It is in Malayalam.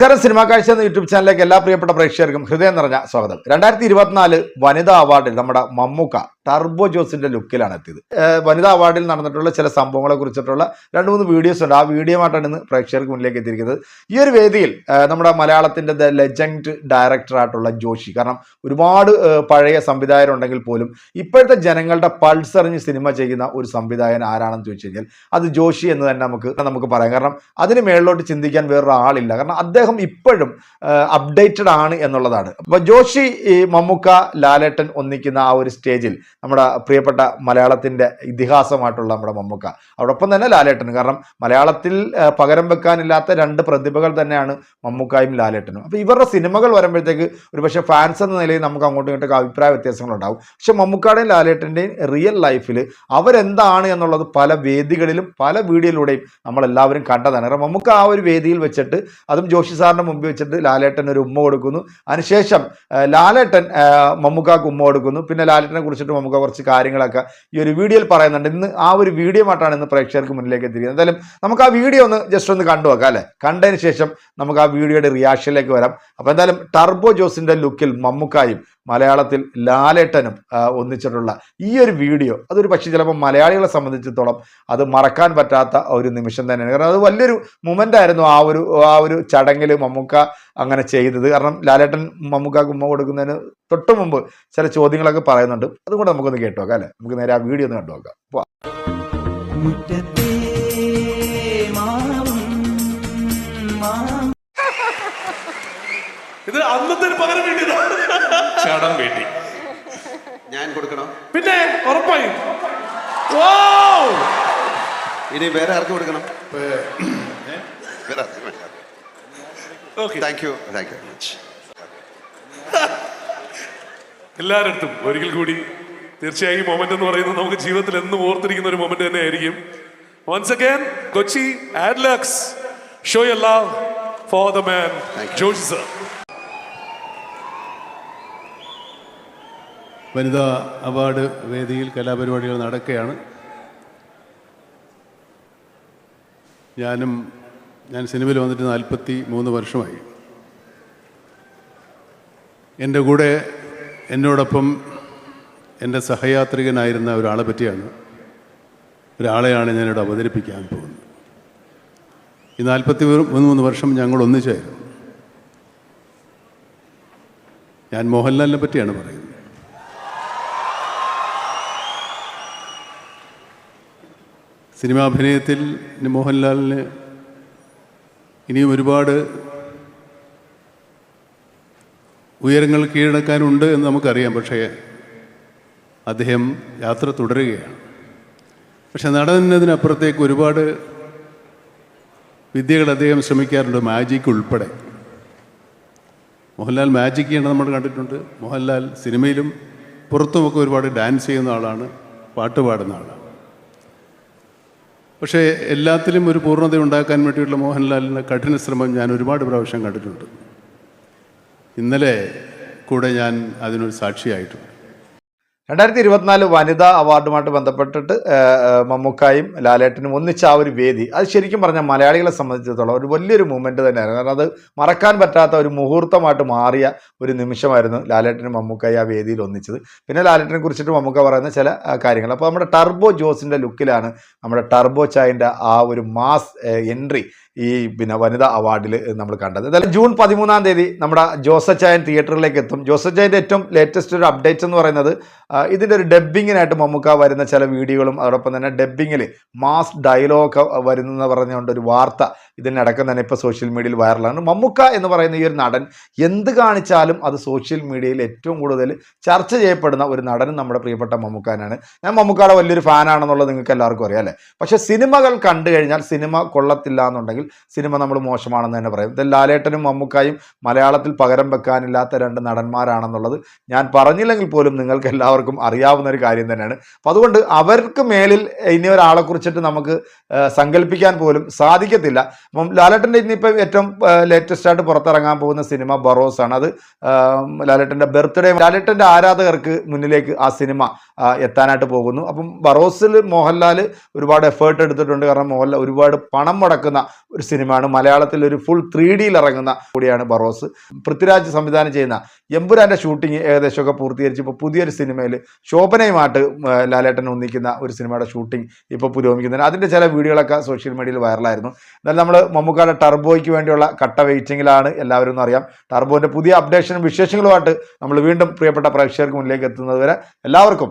നമസ്കാരം സിനിമാ കാഴ്ച എന്ന യൂട്യൂബ് ചാനലിലേക്ക് എല്ലാ പ്രിയപ്പെട്ട പ്രേക്ഷകർക്കും ഹൃദയം നിറഞ്ഞ സ്വാഗതം. രണ്ടായിരത്തി ഇരുപത്തിനാല് വനിതാ അവാർഡിൽ നമ്മുടെ മമ്മൂക്ക ടർബോ ജോസിന്റെ ലുക്കിലാണ് എത്തിയത്. വനിതാ അവാർഡിൽ നടന്നിട്ടുള്ള ചില സംഭവങ്ങളെ കുറിച്ചിട്ടുള്ള രണ്ട് മൂന്ന് വീഡിയോസ് ഉണ്ട്. ആ വീഡിയോമായിട്ടാണ് ഇന്ന് പ്രേക്ഷകർക്ക് മുന്നിലേക്ക് എത്തിയിരിക്കുന്നത്. ഈ ഒരു വേദിയിൽ നമ്മുടെ മലയാളത്തിന്റെ ദ ലെജൻഡ് ഡയറക്ടറായിട്ടുള്ള ജോഷി കാരണം ഒരുപാട് പഴയ സംവിധായകരുണ്ടെങ്കിൽ പോലും ഇപ്പോഴത്തെ ജനങ്ങളുടെ പൾസ് അറിഞ്ഞ് സിനിമ ചെയ്യുന്ന ഒരു സംവിധായകൻ ആരാണെന്ന് ചോദിച്ചു കഴിഞ്ഞാൽ അത് ജോഷി എന്ന് തന്നെ നമുക്ക് നമുക്ക് പറയാം. കാരണം അതിന് മേളിലോട്ട് ചിന്തിക്കാൻ വേറൊരാളില്ല. കാരണം അദ്ദേഹം ഇപ്പോഴും അപ്ഡേറ്റഡ് ആണ് എന്നുള്ളതാണ്. അപ്പൊ ജോഷി മമ്മൂക്ക ലാലേട്ടൻ ഒന്നിക്കുന്ന ആ ഒരു സ്റ്റേജിൽ നമ്മുടെ പ്രിയപ്പെട്ട മലയാളത്തിന്റെ ഇതിഹാസമായിട്ടുള്ള നമ്മുടെ മമ്മൂക്ക. അതോടൊപ്പം തന്നെ ലാലേട്ടൻ കാരണം മലയാളത്തിൽ പകരം വെക്കാനില്ലാത്ത രണ്ട് പ്രതിഭകൾ തന്നെയാണ് മമ്മൂക്കായും ലാലേട്ടനും. അപ്പൊ ഇവരുടെ സിനിമകൾ വരുമ്പോഴത്തേക്ക് ഒരു പക്ഷേ ഫാൻസ് എന്ന നിലയിൽ നമുക്ക് അങ്ങോട്ടും ഇങ്ങോട്ടൊക്കെ അഭിപ്രായ വ്യത്യാസങ്ങളുണ്ടാവും. പക്ഷെ മമ്മൂക്കാടെയും ലാലേട്ടന്റെയും റിയൽ ലൈഫിൽ അവരെന്താണ് എന്നുള്ളത് പല വേദികളിലും പല വീഡിയോയിലൂടെയും നമ്മളെല്ലാവരും കണ്ടതാണ്. കാരണം മമ്മൂക്ക ആ ഒരു വേദിയിൽ വെച്ചിട്ട് അതും ജോഷി സാറിന്റെ മുമ്പിൽ വെച്ചിട്ട് ലാലേട്ടൻ ഒരു ഉമ്മ കൊടുക്കുന്നു. അതിനുശേഷം ലാലേട്ടൻ മമ്മൂക്കാക്ക് ഉമ്മ കൊടുക്കുന്നു. പിന്നെ ലാലേട്ടനെ കുറിച്ചിട്ട് മമ്മൂക്ക കുറച്ച് കാര്യങ്ങളൊക്കെ ഈ ഒരു വീഡിയോയിൽ പറയുന്നുണ്ട്. ഇന്ന് ആ ഒരു വീഡിയോ ആയിട്ടാണ് ഇന്ന് പ്രേക്ഷകർക്ക് മുന്നിലേക്ക് എത്തിയിരിക്കുന്നത്. എന്തായാലും നമുക്ക് ആ വീഡിയോ ഒന്ന് ജസ്റ്റ് ഒന്ന് കണ്ടു വെക്കാം അല്ലേ? കണ്ടതിന് ശേഷം നമുക്ക് ആ വീഡിയോയുടെ റിയാക്ഷനിലേക്ക് വരാം. അപ്പോൾ എന്തായാലും ടർബോ ജോസിന്റെ ലുക്കിൽ മമ്മൂക്കായും മലയാളത്തിൽ ലാലേട്ടനും ഒന്നിച്ചിട്ടുള്ള ഈ ഒരു വീഡിയോ അതൊരു പക്ഷേ ചിലപ്പോൾ മലയാളികളെ സംബന്ധിച്ചിടത്തോളം അത് മറക്കാൻ പറ്റാത്ത ഒരു നിമിഷം തന്നെയാണ്. കാരണം അത് വലിയൊരു മൊമെന്റ് ആയിരുന്നു ആ ഒരു ആ ഒരു ചടങ്ങിൽ മമ്മൂക്ക അങ്ങനെ ചെയ്തത്. കാരണം ലാലേട്ടൻ മമ്മൂക്കാക്ക് ഉമ്മ കൊടുക്കുന്നതിന് തൊട്ട് മുമ്പ് ചില ചോദ്യങ്ങളൊക്കെ പറയുന്നുണ്ട്. അതുകൊണ്ട് നമുക്കൊന്ന് കേട്ടു നോക്കാം അല്ലേ? നമുക്ക് നേരെ ആ വീഡിയോ ഒന്ന് കണ്ടു നോക്കാം. ഇത് അന്നത്തെ ഒരു പകരം വേണ്ടിയതാണ് ചടം വേണ്ടി ഞാൻ കൊടുക്കണോ? പിന്നെ ഉറപ്പായും. ഓ! ഇനി വേറെ ആർക്ക് കൊടുക്കണം? വേറെ. Thank you thank you much എല്ലാവരടുത്തും ഒരിക്കൽ കൂടി തീർച്ചയായും മൊമെന്റ് എന്ന് പറയുന്നത് നമുക്ക് ജീവിതത്തിൽ എന്നും ഓർത്തിരിക്കുന്ന ഒരു മൊമെന്റ് തന്നെ ആയിരിക്കും once again Kochi Adlux show you love for the man. Joshi sir Vanitha award വേദിയിൽ കലാപരിപാടികൾ നടക്കുകയാണ്. ഞാനും ഞാൻ സിനിമയിൽ വന്നിട്ട് നാൽപ്പത്തി മൂന്ന് വർഷമായി. എന്റെ കൂടെ എന്നോടൊപ്പം എന്റെ സഹയാത്രികനായിരുന്ന ഒരാളെ പറ്റിയാണ് ഒരാളെയാണ് ഞാനിവിടെ അവതരിപ്പിക്കാൻ പോകുന്നത്. ഈ നാൽപ്പത്തി മൂന്ന് വർഷം ഞങ്ങൾ ഒന്നിച്ചായിരുന്നു ഞാൻ മോഹൻലാലിനെ പറ്റിയാണ് പറയുന്നത്. സിനിമാഭിനയത്തിൽ മോഹൻലാലിന് ഇനിയും ഒരുപാട് ഉയരങ്ങൾ കീഴടക്കാനുണ്ട് എന്ന് നമുക്കറിയാം. പക്ഷേ അദ്ദേഹം യാത്ര തുടരുകയാണ്. പക്ഷെ നടന്നതിനപ്പുറത്തേക്ക് ഒരുപാട് വിദ്യകൾ അദ്ദേഹം ശ്രമിക്കാറുണ്ട് മാജിക് ഉൾപ്പെടെ. മോഹൻലാൽ മാജിക് ചെയ്യണം നമ്മൾ കണ്ടിട്ടുണ്ട്. മോഹൻലാൽ സിനിമയിലും പുറത്തുമൊക്കെ ഒരുപാട് ഡാൻസ് ചെയ്യുന്ന ആളാണ് പാട്ട് പാടുന്ന ആളാണ്. പക്ഷേ എല്ലാത്തിലും ഒരു പൂർണത ഉണ്ടാക്കാൻ വേണ്ടിയിട്ടുള്ള മോഹൻലാലിന്റെ കഠിന ശ്രമം ഞാൻ ഒരുപാട് പ്രാവശ്യം കണ്ടിട്ടുണ്ട്. ഇന്നലെ കൂടെ ഞാൻ അതിനൊരു സാക്ഷിയായിട്ടുണ്ട്. രണ്ടായിരത്തി ഇരുപത്തിനാല് വനിതാ അവാർഡുമായിട്ട് ബന്ധപ്പെട്ടിട്ട് മമ്മൂക്കായും ലാലേട്ടനും ഒന്നിച്ച ആ ഒരു വേദി. അത് ശരിക്കും പറഞ്ഞാൽ മലയാളികളെ സംബന്ധിച്ചിടത്തോളം ഒരു വലിയൊരു മൂമെന്റ് തന്നെയായിരുന്നു. കാരണം അത് മറക്കാൻ പറ്റാത്ത ഒരു മുഹൂർത്തമായിട്ട് മാറിയ ഒരു നിമിഷമായിരുന്നു ലാലേട്ടനും മമ്മൂക്കായി ആ വേദിയിൽ ഒന്നിച്ചത്. പിന്നെ ലാലേട്ടനെ കുറിച്ചിട്ട് മമ്മൂക്ക പറയുന്ന ചില കാര്യങ്ങൾ. അപ്പോൾ നമ്മുടെ ടർബോ ജോസിന്റെ ലുക്കിലാണ് നമ്മുടെ ടർബോ ചായന്റെ ആ ഒരു മാസ് എൻട്രി. ഈ പിന്നെ വനിതാ അവാർഡിൽ നമ്മൾ കണ്ടത്. എന്തായാലും ജൂൺ പതിമൂന്നാം തീയതി നമ്മുടെ ജോസച്ചായൻ തിയേറ്ററിലേക്ക് എത്തും. ജോസച്ചായന്റെ ഏറ്റവും ലേറ്റസ്റ്റ് ഒരു അപ്ഡേറ്റ് എന്ന് പറയുന്നത് ഇതിന്റെ ഒരു ഡബ്ബിങ്ങിനായിട്ട് മമ്മൂക്ക വരുന്ന ചില വീഡിയോകളും അതോടൊപ്പം തന്നെ ഡബ്ബിങ്ങിൽ മാസ് ഡയലോഗ് വരുന്നെന്ന് പറഞ്ഞുകൊണ്ട് ഒരു വാർത്ത ഇതിനടക്കം തന്നെ ഇപ്പോൾ സോഷ്യൽ മീഡിയയിൽ വൈറലാണ് മമ്മൂക്ക എന്ന് പറയുന്ന ഈ ഒരു നടൻ എന്ത് കാണിച്ചാലും അത് സോഷ്യൽ മീഡിയയിൽ ഏറ്റവും കൂടുതൽ ചർച്ച ചെയ്യപ്പെടുന്ന ഒരു നടനും നമ്മുടെ പ്രിയപ്പെട്ട മമ്മൂക്കാനാണ്. ഞാൻ മമ്മൂക്കയുടെ വലിയൊരു ഫാനാണെന്നുള്ളത് നിങ്ങൾക്ക് എല്ലാവർക്കും അറിയാം അല്ലേ? പക്ഷേ സിനിമകൾ കണ്ടു കഴിഞ്ഞാൽ സിനിമ കൊള്ളത്തില്ല എന്നുണ്ടെങ്കിൽ സിനിമ നമ്മൾ മോശമാണെന്ന് തന്നെ പറയും. ഇത് ലാലേട്ടനും മമ്മൂക്കായും മലയാളത്തിൽ പകരം വെക്കാനില്ലാത്ത രണ്ട് നടന്മാരാണെന്നുള്ളത് ഞാൻ പറഞ്ഞില്ലെങ്കിൽ പോലും നിങ്ങൾക്ക് എല്ലാവർക്കും അറിയാവുന്ന ഒരു കാര്യം തന്നെയാണ്. അപ്പം അതുകൊണ്ട് അവർക്ക് മേലിൽ ഇനി ഒരാളെ കുറിച്ചിട്ട് നമുക്ക് സങ്കല്പിക്കാൻ പോലും സാധിക്കത്തില്ല. അപ്പം ലാലേട്ടന്റെ ഇന്നിപ്പം ഏറ്റവും ലേറ്റസ്റ്റ് ആയിട്ട് പുറത്തിറങ്ങാൻ പോകുന്ന സിനിമ ബറോസ് ആണ് അത് ലാലേട്ടന്റെ ബർത്ത്ഡേ ലാലേട്ടന്റെ ആരാധകർക്ക് മുന്നിലേക്ക് ആ സിനിമ എത്താനായിട്ട് പോകുന്നു. അപ്പം ബറോസിൽ മോഹൻലാൽ ഒരുപാട് എഫേർട്ട് എടുത്തിട്ടുണ്ട്. കാരണം മോഹൻലാൽ ഒരുപാട് പണം മുടക്കുന്ന ഒരു സിനിമയാണ്. മലയാളത്തിൽ ഒരു ഫുൾ ത്രീ ഡിയിൽ ഇറങ്ങുന്ന കൂടിയാണ് ബറോസ്. പൃഥ്വിരാജ് സംവിധാനം ചെയ്യുന്ന എമ്പുരാന്റെ ഷൂട്ടിംഗ് ഏകദേശമൊക്കെ പൂർത്തീകരിച്ച് ഇപ്പോൾ പുതിയൊരു സിനിമയിൽ ശോഭനയുമായിട്ട് ലാലേട്ടൻ ഒന്നിക്കുന്ന ഒരു സിനിമയുടെ ഷൂട്ടിംഗ് ഇപ്പോൾ പുരോഗമിക്കുന്നുണ്ട്. അതിന്റെ ചില വീഡിയോകളൊക്കെ സോഷ്യൽ മീഡിയയിൽ വൈറലായിരുന്നു. എന്നാൽ നമ്മൾ മമ്മൂക്കാരുടെ ടർബോയ്ക്ക് വേണ്ടിയുള്ള കട്ട വെയിറ്റിങ്ങിലാണ് എല്ലാവരും എന്നറിയാം ടർബോന്റെ പുതിയ അപ്ഡേഷനും വിശേഷങ്ങളുമായിട്ട് നമ്മൾ വീണ്ടും പ്രിയപ്പെട്ട പ്രേക്ഷകർക്ക് മുന്നിലേക്ക് എത്തുന്നത് വരെ എല്ലാവർക്കും